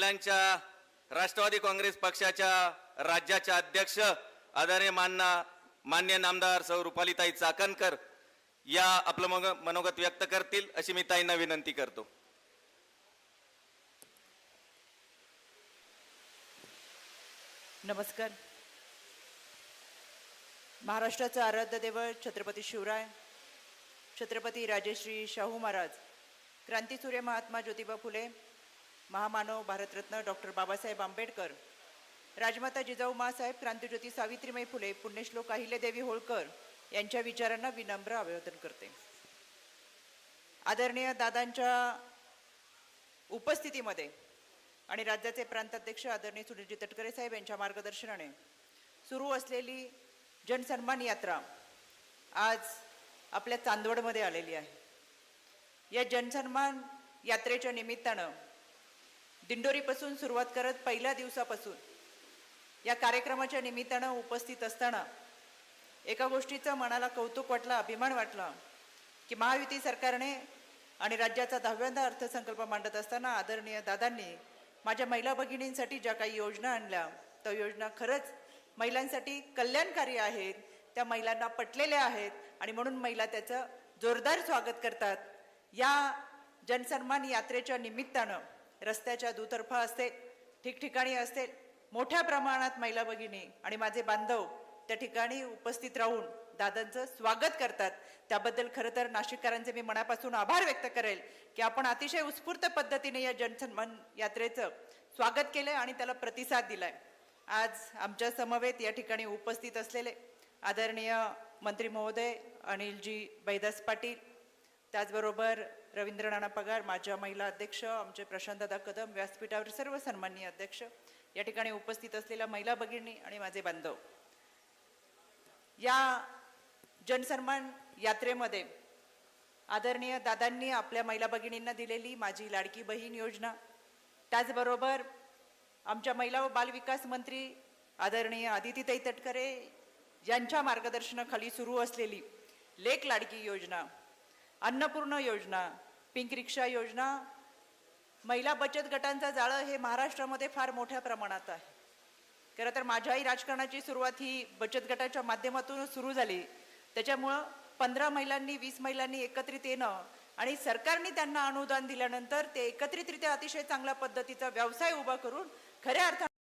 महिलांच्या राष्ट्रवादी काँग्रेस पक्षाच्या राज्याच्या अध्यक्ष आदरणीय मान्ना मान्य नामदार सौ रुपालीताई चाकणकर या आपलं मग मनोगत व्यक्त करतील अशी मी ताईंना विनंती करतो. नमस्कार. महाराष्ट्राचं आराध्य देवळ छत्रपती शिवराय छत्रपती राजेश्री शाहू महाराज क्रांतीसूर्य महात्मा ज्योतिबा फुले महामानव भारतरत्न डॉक्टर बाबासाहेब आंबेडकर राजमाता जिजाऊ मासाहेब क्रांतिज्योती सावित्रीबाई फुले पुण्यश्लोक अहिल्यादेवी होळकर यांच्या विचारांना विनम्र अभिवादन करते. आदरणीय दादांच्या उपस्थितीमध्ये आणि राज्याचे प्रांताध्यक्ष आदरणीय सुनीलजी तटकरे साहेब यांच्या मार्गदर्शनाने सुरू असलेली जनसन्मान यात्रा आज आपल्या चांदवडमध्ये आलेली आहे. या जनसन्मान यात्रेच्या निमित्तानं दिंडोरीपासून सुरुवात करत पहिल्या दिवसापासून. या कार्यक्रमाच्या निमित्तानं उपस्थित असताना एका गोष्टीचं मनाला कौतुक वाटलं अभिमान वाटला की महायुती सरकारने आणि राज्याचा दहाव्यांदा अर्थसंकल्प मांडत असताना आदरणीय दादांनी माझ्या महिला भगिनींसाठी ज्या काही योजना आणल्या त्या योजना खरंच महिलांसाठी कल्याणकारी आहेत त्या महिलांना पटलेल्या आहेत आणि म्हणून महिला त्याचं जोरदार स्वागत करतात. या जनसन्मान यात्रेच्या निमित्तानं रस्त्याच्या दुतर्फा असते ठिकठिकाणी असते मोठ्या प्रमाणात महिला भगिनी आणि माझे बांधव त्या ठिकाणी उपस्थित राहून दादांचं स्वागत करतात. त्याबद्दल खरं तर नाशिककरांचे मी मनापासून आभार व्यक्त करेल की आपण अतिशय उत्स्फूर्त पद्धतीने या जनसन्मान यात्रेचं स्वागत केलं आणि त्याला प्रतिसाद दिलाय. आज आमच्या समवेत या ठिकाणी उपस्थित असलेले आदरणीय मंत्री महोदय अनिलजी बैदास पाटील त्याचबरोबर रवींद्र नाना पगार माझ्या महिला अध्यक्ष आमचे प्रशांतदादा कदम व्यासपीठावर सर्व सन्माननीय अध्यक्ष या ठिकाणी उपस्थित असलेल्या महिला भगिनी आणि माझे बांधव. या जनसन्मान यात्रेमध्ये आदरणीय दादांनी आपल्या महिला भगिनींना दिलेली माझी लाडकी बहीण योजना. त्याचबरोबर आमच्या महिला व बालविकास मंत्री आदरणीय आदितीताई तटकरे यांच्या मार्गदर्शनाखाली सुरू असलेली लेक लाडकी योजना अन्नपूर्ण योजना पिंक रिक्षा योजना महिला बचत गटांचं जाळं हे महाराष्ट्रामध्ये फार मोठ्या प्रमाणात आहे. खरं तर माझ्याही राजकारणाची सुरुवात ही बचत गटाच्या माध्यमातून सुरू झाली. त्याच्यामुळं पंधरा महिलांनी वीस महिलांनी एकत्रित येणं आणि सरकारने त्यांना अनुदान दिल्यानंतर ते एकत्रितरित्या अतिशय चांगल्या पद्धतीचा व्यवसाय उभा करून खऱ्या अर्थाने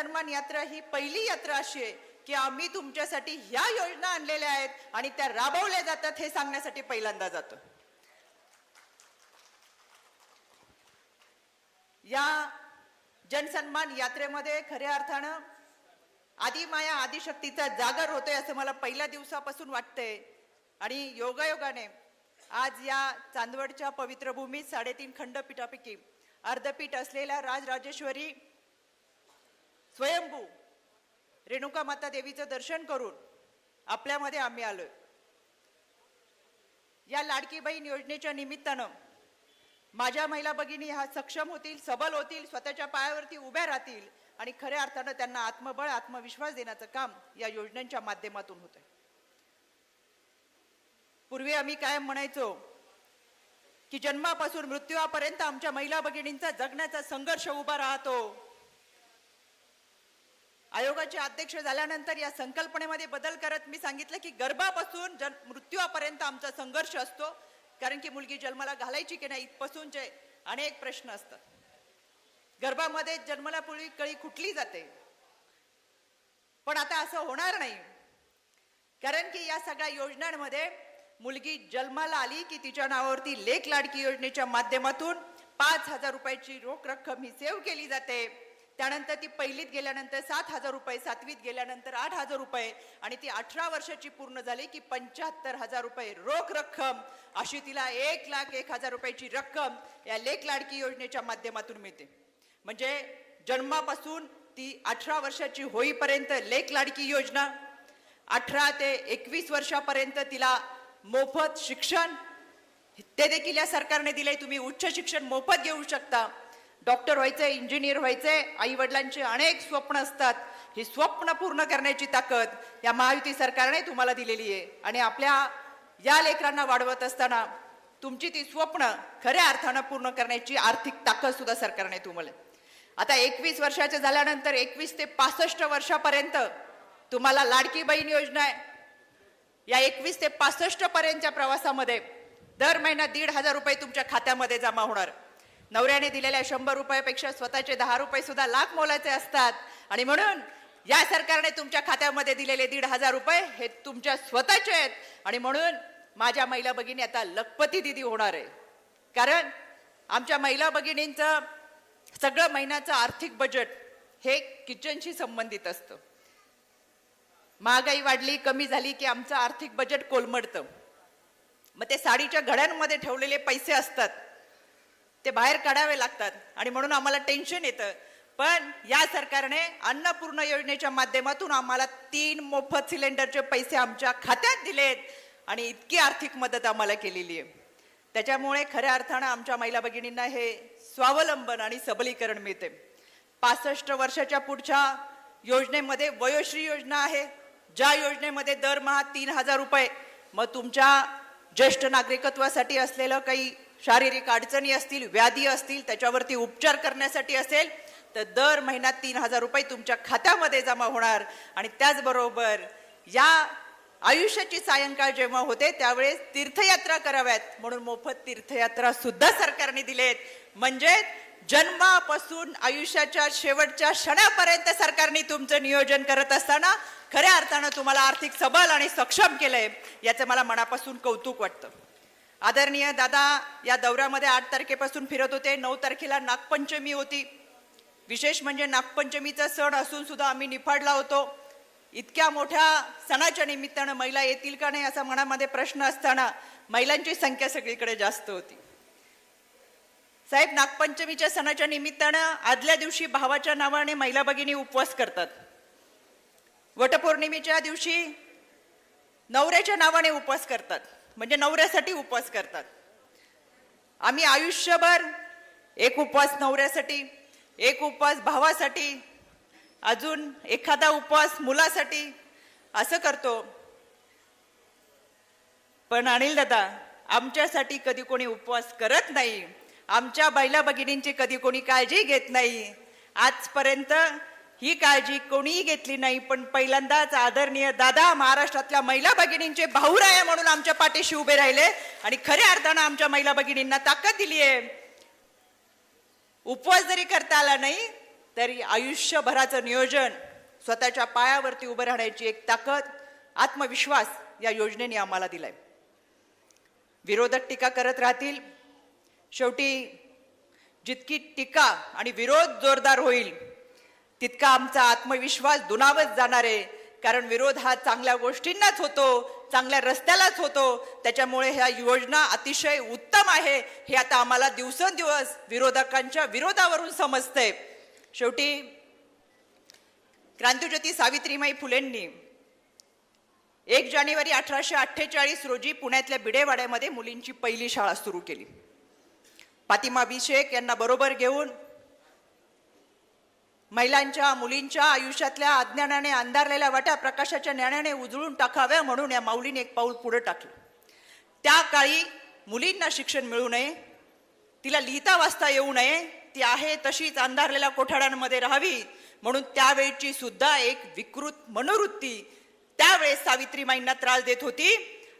सन्मान यात्रा ही पहिली यात्रा अशी आहे की आम्ही तुमच्यासाठी ह्या योजना आणलेल्या आहेत आणि त्या राबवल्या जातात हे सांगण्यासाठी पहिल्यांदा जातो. या जनसन्मान यात्रेमध्ये खऱ्या अर्थानं आदिमाया आदिशक्तीचा जागर होतोय असं मला पहिल्या दिवसापासून वाटतंय. आणि योगायोगाने आज या चांदवडच्या पवित्र भूमीत साडेतीन खंडपीठापैकी अर्धपीठ असलेल्या राजराजेश्वरी स्वयंभू रेणुका माता देवीचं दर्शन करून आपल्यामध्ये आम्ही आलोय. या लाडकी बहीण योजनेच्या निमित्तानं माझ्या महिला भगिनी ह्या सक्षम होतील सबल होतील स्वतःच्या पायावरती उभ्या राहतील आणि खऱ्या अर्थानं त्यांना आत्मबळ आत्मविश्वास देण्याचं काम या योजनांच्या माध्यमातून होतंय. पूर्वी आम्ही कायम म्हणायचो की जन्मापासून मृत्यूपर्यंत आमच्या महिला भगिनींचा जगण्याचा संघर्ष उभा राहतो. आयोगाचे अध्यक्ष झाल्यानंतर या संकल्पनेमध्ये बदल करत मी सांगितलं की गर्भापासून जन मृत्यूपर्यंत आमचा संघर्ष असतो. कारण की मुलगी जन्माला घालायची की नाही इथपासूनचे अनेक प्रश्न असतात. गर्भामध्ये जन्मलापूर्वी कळी खुटली जाते. पण आता असं होणार नाही. कारण की या सगळ्या योजनांमध्ये मुलगी जन्माला आली की तिच्या नावावरती लेख लाडकी योजनेच्या माध्यमातून पाच हजार रुपयाची रोख रक्कम ही सेव्ह केली जाते. त्यानंतर ती पहिलीत गेल्यानंतर सात हजार रुपये सातवीत गेल्यानंतर आठ हजार रुपये आणि ती अठरा वर्षाची पूर्ण झाली की पंच्याहत्तर हजार रुपये रोख रक्कम. अशी तिला एक लाख एक हजार रुपयाची रक्कम या लेख लाडकी योजनेच्या माध्यमातून मिळते. म्हणजे जन्मापासून ती अठरा वर्षाची होईपर्यंत लेख लाडकी योजना अठरा ते एकवीस वर्षापर्यंत तिला मोफत शिक्षण ते देखील या सरकारने दिले तुम्ही उच्च शिक्षण मोफत घेऊ शकता. डॉक्टर व्हायचंय इंजिनियर व्हायचंय आई वडिलांची अनेक स्वप्न असतात. ही स्वप्न पूर्ण करण्याची ताकद या महायुती सरकारने तुम्हाला दिलेली आहे. आणि आपल्या या लेकरांना वाढवत असताना तुमची ती स्वप्न खऱ्या अर्थानं पूर्ण करण्याची आर्थिक ताकद सुद्धा सरकारने तुम्हाला. आता एकवीस वर्षाचे झाल्यानंतर एकवीस ते पासष्ट वर्षापर्यंत तुम्हाला लाडकी बहीण योजना आहे. या एकवीस ते पासष्ट पर्यंतच्या प्रवासामध्ये दर महिना दीड हजार रुपये तुमच्या खात्यामध्ये जमा होणार. नवऱ्याने दिलेल्या शंभर रुपयापेक्षा स्वतःचे दहा रुपये सुद्धा लाख मोलाचे असतात. आणि म्हणून या सरकारने तुमच्या खात्यामध्ये दिलेले दीड हजार रुपये हे तुमच्या स्वतःचे आहेत. आणि म्हणून माझ्या महिला भगिनी आता लखपती दिदी होणार आहे. कारण आमच्या महिला भगिनींचं सगळं महिन्याचं आर्थिक बजेट हे किचनशी संबंधित असतं. महागाई वाढली कमी झाली की आमचं आर्थिक बजेट कोलमडतं. मग ते साडीच्या घड्यांमध्ये ठेवलेले पैसे असतात. ते बाहेर काढावे लागतात आणि म्हणून आम्हाला टेन्शन येतं. पण या सरकारने अन्नपूर्ण योजनेच्या माध्यमातून आम्हाला तीन मोफत सिलेंडरचे पैसे आमच्या खात्यात दिलेत आणि इतकी आर्थिक मदत आम्हाला केलेली आहे. त्याच्यामुळे खऱ्या अर्थानं आमच्या महिला भगिनींना हे स्वावलंबन आणि सबलीकरण मिळते. पासष्ट वर्षाच्या पुढच्या योजनेमध्ये वयोश्री योजना आहे. ज्या योजनेमध्ये दरमहा तीन हजार रुपये मग तुमच्या ज्येष्ठ नागरिकत्वासाठी असलेलं काही शारीरिक अडचणी असतील व्याधी असतील त्याच्यावरती उपचार करण्यासाठी असेल तर दर महिन्यात तीन हजार रुपये तुमच्या खात्यामध्ये जमा होणार. आणि त्याचबरोबर या आयुष्याची सायंकाळ जेव्हा होते त्यावेळेस तीर्थयात्रा कराव्यात. म्हणून मोफत तीर्थयात्रा सुद्धा सरकारने दिलेत. म्हणजे जन्मापासून आयुष्याच्या शेवटच्या क्षणापर्यंत सरकारने तुमचं नियोजन करत असताना खऱ्या अर्थानं तुम्हाला आर्थिक सबल आणि सक्षम केलंय याचं मला मनापासून कौतुक वाटतं. आदरणीय दादा या दौऱ्यामध्ये आठ तारखेपासून फिरत होते. नऊ तारखेला नागपंचमी होती. विशेष म्हणजे नागपंचमीचा सण असून सुद्धा आम्ही निफाडला होतो. इतक्या मोठ्या सणाच्या निमित्तानं महिला येतील का नाही असा मनामध्ये प्रश्न असताना महिलांची संख्या सगळीकडे जास्त होती. साहेब नागपंचमीच्या सणाच्या निमित्तानं आदल्या दिवशी भावाच्या नावाने महिला भगिनी उपवास करतात. वटपौर्णिमेच्या दिवशी नवऱ्याच्या नावाने उपवास करतात. म्हणजे नवऱ्यासाठी उपवास करतात. आम्ही आयुष्यभर एक उपवास नवऱ्यासाठी एक उपवास भावासाठी अजून एखादा उपवास मुलासाठी असं करतो. पण अनिल दादा आमच्यासाठी कधी कोणी उपवास करत नाही. आमच्या बैला भगिनींची कधी कोणी काळजी घेत नाही. आजपर्यंत ही काळजी कोणीही घेतली नाही पण पहिल्यांदाच आदरणीय दादा महाराष्ट्रातल्या महिला भगिनींचे भाऊराया म्हणून आमच्या पाठीशी उभे राहिले आणि खऱ्या अर्थानं आमच्या महिला भगिनींना ताकद दिली आहे. उपवास जरी करता आला नाही तरी आयुष्यभराचं नियोजन स्वतःच्या पायावरती उभं राहण्याची एक ताकद आत्मविश्वास या योजनेने आम्हाला दिलाय. विरोधक टीका करत राहतील. शेवटी जितकी टीका आणि विरोध जोरदार होईल तितका आमचा आत्मविश्वास दुनावत जाणार आहे. कारण विरोध हा चांगल्या गोष्टींनाच होतो चांगल्या रस्त्यालाच होतो. त्याच्यामुळे ह्या योजना अतिशय उत्तम आहे. हे आता आम्हाला दिवसेंदिवस विरोधकांच्या विरोधावरून समजतंय. शेवटी क्रांतिज्योती सावित्रीमाई फुलेंनी एक जानेवारी अठराशे अठ्ठेचाळीस रोजी पुण्यातल्या बिडेवाड्यामध्ये मुलींची पहिली शाळा सुरू केली. फातिमा अभिषेक यांना बरोबर घेऊन महिलांच्या मुलींच्या आयुष्यातल्या अज्ञानाने अंधारलेल्या वाट्या प्रकाशाच्या ज्ञानाने उजळून टाकाव्या म्हणून या माऊलीने एक पाऊल पुढे टाकलं. त्या काळी मुलींना शिक्षण मिळू नये तिला लिहिता वाचता येऊ नये ती आहे तशीच अंधारलेल्या कोठाड्यांमध्ये राहावी म्हणून त्यावेळची सुद्धा एक विकृत मनोवृत्ती त्यावेळेस सावित्रीमाईंना त्रास देत होती.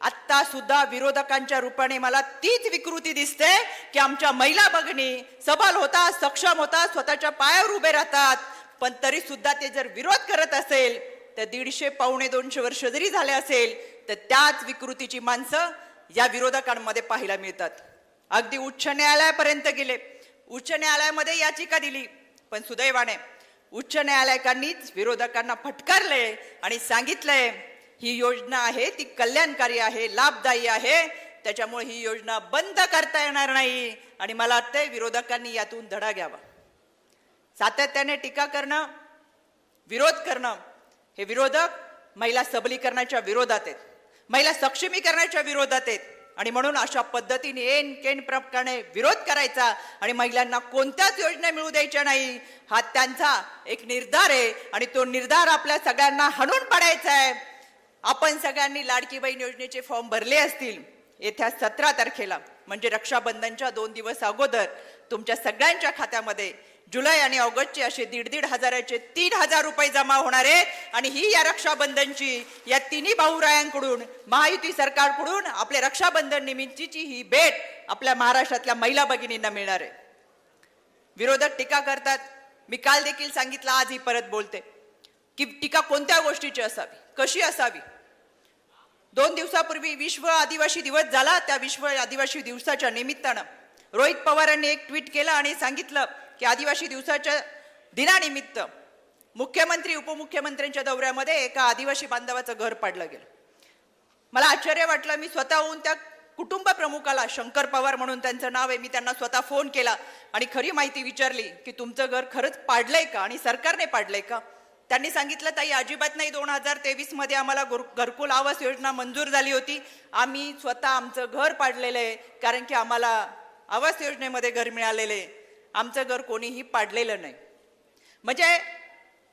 आत्ता सुद्धा विरोधकांच्या रूपाने मला तीच विकृती दिसते की आमच्या महिला बघणी सबल होतात सक्षम होतात स्वतःच्या पायावर उभे राहतात. पण तरी सुद्धा ते जर विरोध करत असेल तर दीडशे पावणे दोनशे वर्ष जरी झाले असेल तर त्याच विकृतीची माणसं या विरोधकांमध्ये पाहायला मिळतात. अगदी उच्च न्यायालयापर्यंत गेले. उच्च न्यायालयामध्ये याचिका दिली. पण सुदैवाने उच्च न्यायालयकांनीच विरोधकांना फटकारले आणि सांगितलंय ही योजना आहे ती कल्याणकारी आहे लाभदायी आहे. त्याच्यामुळे ही योजना बंद करता येणार नाही. आणि मला वाटतंय विरोधकांनी यातून धडा घ्यावा. सातत्याने टीका करणं विरोध करणं हे विरोधक महिला सबलीकरणाच्या विरोधात आहेत. महिला सक्षमीकरणाच्या विरोधात आहेत. आणि म्हणून अशा पद्धतीने एन केन प्रकारे विरोध करायचा आणि महिलांना कोणत्याच योजना मिळू द्यायच्या नाही. हा त्यांचा एक निर्धार आहे. आणि तो निर्धार आपल्या सगळ्यांना हाणून पाडायचा आहे. आपण सगळ्यांनी लाडकी बहीण योजनेचे फॉर्म भरले असतील येत्या सतरा तारखेला म्हणजे रक्षाबंधनच्या दोन दिवस अगोदर तुमच्या सगळ्यांच्या खात्यामध्ये जुलै आणि ऑगस्टचे असे दीड दीड हजाराचे तीन हजार रुपये जमा होणार आहेत. आणि ही या रक्षाबंधनची या तिन्ही भाऊरायांकडून महायुती सरकारकडून आपल्या रक्षाबंधन निमित्तची ही भेट आपल्या महाराष्ट्रातल्या महिला भगिनींना मिळणार आहे. विरोधक टीका करतात. मी काल देखील सांगितलं आज ही परत बोलते. की टीका कोणत्या गोष्टीची असावी? कशी असावी? दोन दिवसापूर्वी विश्व आदिवासी दिवस झाला. त्या विश्व आदिवासी दिवसाच्या निमित्तानं रोहित पवारांनी एक ट्विट केलं आणि सांगितलं की आदिवासी दिवसाच्या दिनानिमित्त मुख्यमंत्री उपमुख्यमंत्र्यांच्या दौऱ्यामध्ये एका आदिवासी बांधवाचं घर पाडलं गेलं. मला आश्चर्य वाटलं मी स्वतःहून त्या कुटुंब प्रमुखाला शंकर पवार म्हणून त्यांचं नाव आहे मी त्यांना स्वतः फोन केला आणि खरी माहिती विचारली की तुमचं घर खरंच पाडलंय का आणि सरकारने पाडलंय का? त्यांनी सांगितलं ताई अजिबात नाही दोन हजार तेवीसमध्ये आम्हाला गुर- घरकुल आवास योजना मंजूर झाली होती. आम्ही स्वतः आमचं घर पाडलेलं आहे कारण की आम्हाला आवास योजनेमध्ये घर मिळालेलं आहे. आमचं घर कोणीही पाडलेलं नाही. म्हणजे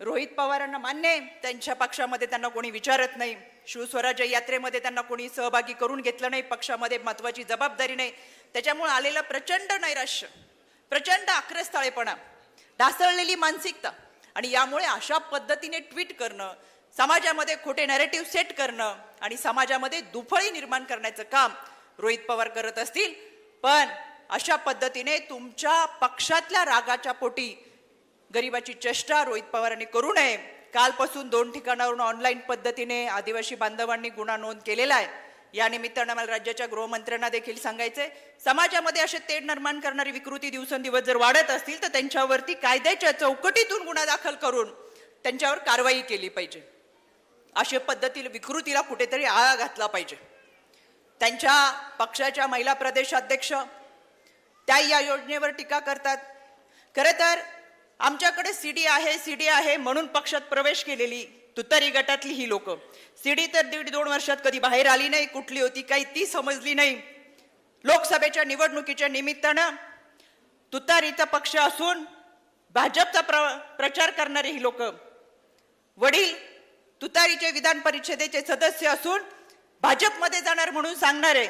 रोहित पवारांना मान्य आहे त्यांच्या पक्षामध्ये त्यांना कोणी विचारत नाही. शिवस्वराज्य यात्रेमध्ये त्यांना कोणी सहभागी करून घेतलं नाही पक्षामध्ये महत्वाची जबाबदारी नाही. त्याच्यामुळे आलेलं प्रचंड नैराश्य प्रचंड आक्रस्थाळेपणा ढासळलेली मानसिकता आणि यामुळे अशा पद्धतीने ट्विट करणं समाजामध्ये खोटे नॅरेटिव्ह सेट करणं आणि समाजामध्ये दुफळी निर्माण करण्याचं काम रोहित पवार करत असतील. पण अशा पद्धतीने तुमच्या पक्षातल्या रागाच्या पोटी गरिबाची चेष्टा रोहित पवारांनी करू नये. कालपासून दोन ठिकाणावरून ऑनलाईन पद्धतीने आदिवासी बांधवांनी गुन्हा नोंद केलेला आहे. या निमित्तानं मला राज्याच्या गृहमंत्र्यांना देखील सांगायचंय. समाजामध्ये असे तेढ निर्माण करणारी विकृती दिवसेंदिवस जर वाढत असतील तर त्यांच्यावरती कायद्याच्या चौकटीतून गुन्हा दाखल करून त्यांच्यावर कारवाई केली पाहिजे. अशा पद्धतीने विकृतीला कुठेतरी आळा घातला पाहिजे. त्यांच्या पक्षाच्या महिला प्रदेशाध्यक्ष त्या या योजनेवर टीका करतात. खरं तर आमच्याकडे सी डी आहे सी डी आहे म्हणून पक्षात प्रवेश केलेली तुतारी गटातली ही लोक. सीडी तर दीड दोन वर्षात कधी बाहेर आली नाही कुठली होती काही ती समजली नाही. लोकसभेच्या निवडणुकीच्या निमित्तानं तुतारीचा पक्ष असून भाजपचा प्र प्रचार करणारे ही लोक. वडील तुतारीचे विधान परिषदेचे सदस्य असून भाजपमध्ये जाणार म्हणून सांगणारे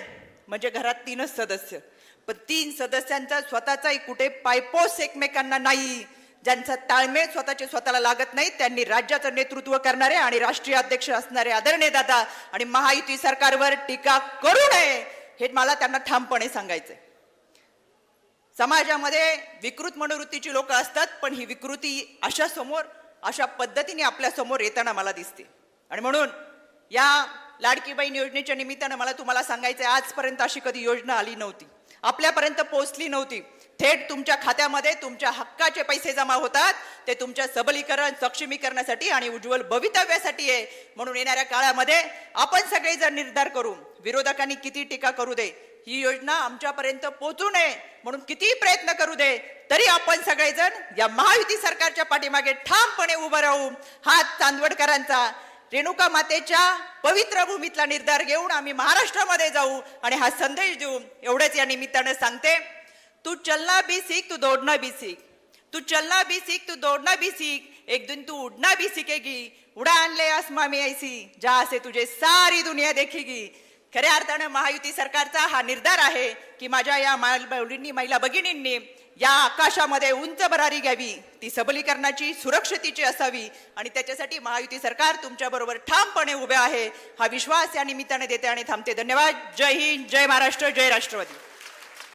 म्हणजे घरात तीनच सदस्य. पण तीन सदस्यांचा स्वतःचाही कुठे पायपोस एकमेकांना नाही. ज्यांचा ताळमेळ स्वतःचे स्वतःला लागत नाही त्यांनी राज्याचं नेतृत्व करणारे आणि राष्ट्रीय अध्यक्ष असणारे आदरणीय दादा आणि महायुती सरकारवर टीका करू नये हे मला त्यांना ठामपणे सांगायचंय. समाजामध्ये विकृत मनोवृत्तीची लोक असतात पण ही विकृती अशा समोर अशा पद्धतीने आपल्यासमोर येताना मला दिसते. आणि म्हणून या लाडकी बहीण योजनेच्या निमित्तानं मला तुम्हाला सांगायचं आजपर्यंत अशी कधी योजना आली नव्हती. आपल्यापर्यंत पोहोचली नव्हती. थेट तुमच्या खात्यामध्ये तुमच्या हक्काचे पैसे जमा होतात. ते तुमच्या सबलीकरण सक्षमीकरणासाठी आणि उज्ज्वल भवितव्यासाठी आहे. म्हणून येणाऱ्या काळामध्ये आपण सगळे जर निर्धार करू. विरोधकांनी किती टीका करू दे. ही योजना आमच्यापर्यंत पोहोचू नये. म्हणून किती प्रयत्न करू दे तरी आपण सगळेजण या महायुती सरकारच्या पाठीमागे ठामपणे उभं राहू. हात चांदवडकरांचा रेणुका मातेच्या पवित्र भूमीतला निर्धार घेऊन आम्ही महाराष्ट्रामध्ये जाऊ आणि हा संदेश देऊ. एवढंच या निमित्तानं सांगते. तू चलना भी सीख तू दौड़ना भी सीख। तू चलना भी सीख तू दौड़ना भी सीख। एक दिन तू उड़ना भी सीखेगी। उड़ान ले आसमा में ऐसी जहां से तुझे सारी दुनिया देखेगी। खऱ्या अर्थानं महायुती सरकारचा हा निर्धार आहे की माझ्या या मुलींनी महिला भगिनींनी या आकाशामध्ये उंच भरारी घ्यावी ती सबलीकरणाची सुरक्षितेची असावी आणि त्याच्यासाठी महायुती सरकार तुमच्या बरोबर ठामपणे उभे आहे. हा विश्वास या निमित्ताने देते आणि थांबते. धन्यवाद. जय हिंद. जय महाराष्ट्र. जय राष्ट्रवादी.